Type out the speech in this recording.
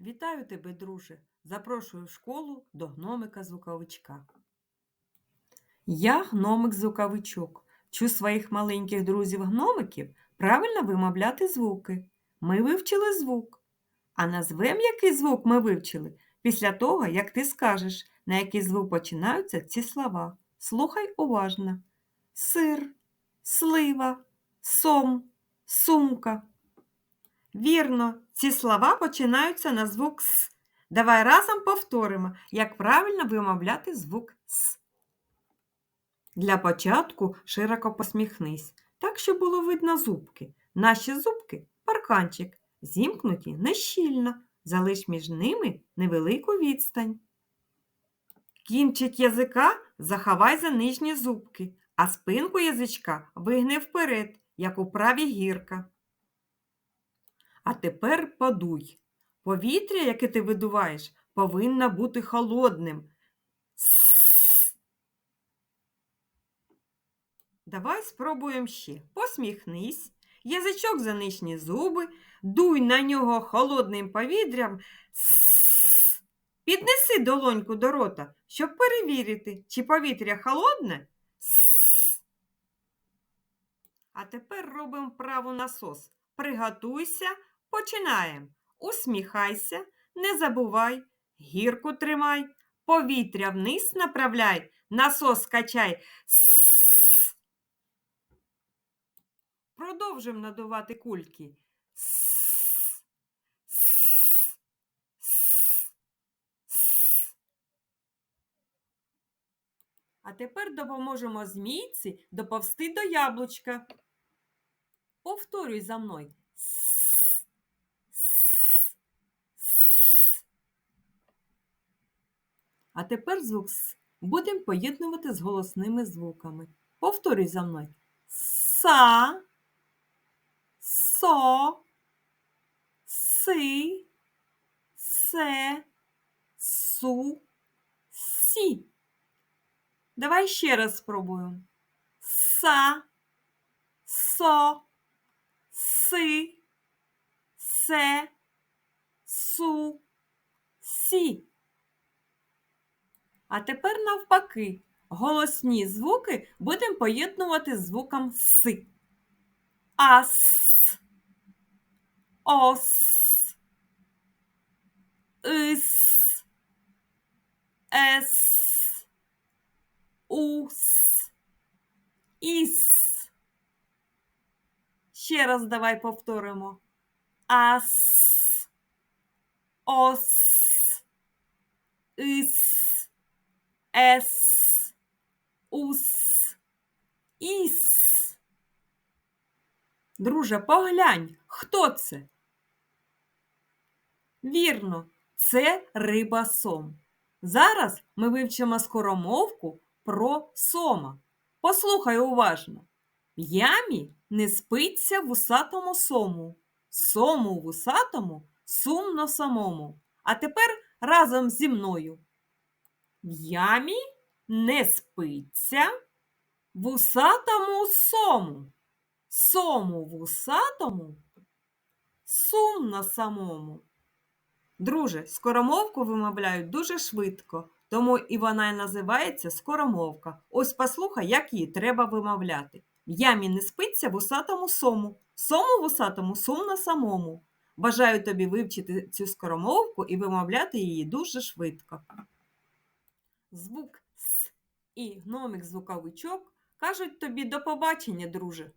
Вітаю тебе, друже. Запрошую в школу до гномика-звуковичка. Я гномик-звуковичок. Вчу своїх маленьких друзів-гномиків правильно вимовляти звуки. Ми вивчили звук. А назвем, який звук ми вивчили, після того, як ти скажеш, на який звук починаються ці слова. Слухай уважно. Сир, слива, сом, сумка. Вірно, ці слова починаються на звук С. Давай разом повторимо, як правильно вимовляти звук С. Для початку широко посміхнись, так, щоб було видно зубки. Наші зубки парканчик, зімкнуті нещільно, залиш між ними невелику відстань. Кінчик язика заховай за нижні зубки, а спинку язичка вигни вперед, як у праві гірка. А тепер подуй. Повітря, яке ти видуваєш, повинно бути холодним. Давай спробуємо ще. Посміхнись, язичок за нижні зуби, дуй на нього холодним повітрям. Піднеси долоньку до рота, щоб перевірити, чи повітря холодне. Сс. А тепер робимо вправу насос. Приготуйся, починаємо. Усміхайся, не забувай, гірку тримай, повітря вниз направляй, насос качай. Сс. Продовжуємо надувати кульки. Сс. Сс. Сс. Сс. А тепер допоможемо змійці доповсти до яблучка. Повторюй за мною. С, с, с. А тепер звук С. Будемо поєднувати з голосними звуками. Повторюй за мною. Са, со, си, се, су, сі. Давай ще раз спробуємо. Са, со, си, се, су, сі. А тепер навпаки. Голосні звуки будемо поєднувати з звуком си. Ас, ос, ис, ес, ус, іс. Ще раз давай повторимо. Ас, ос, ис, ес, ус, іс. Друже, поглянь, хто це? Вірно, це риба сом. Зараз ми вивчимо скоромовку про сома. Послухай уважно. В ямі не спиться вусатому сому, сому вусатому сумно самому. А тепер разом зі мною. В ямі не спиться вусатому сому, сому вусатому сумно самому. Друже, скоромовку вимовляють дуже швидко, тому і вона і називається скоромовка. Ось послухай, як її треба вимовляти. В ямі не спиться вусатому сому, сому вусатому сумно самому. Бажаю тобі вивчити цю скоромовку і вимовляти її дуже швидко. Звук С і гномик звуковичок кажуть тобі до побачення, друже.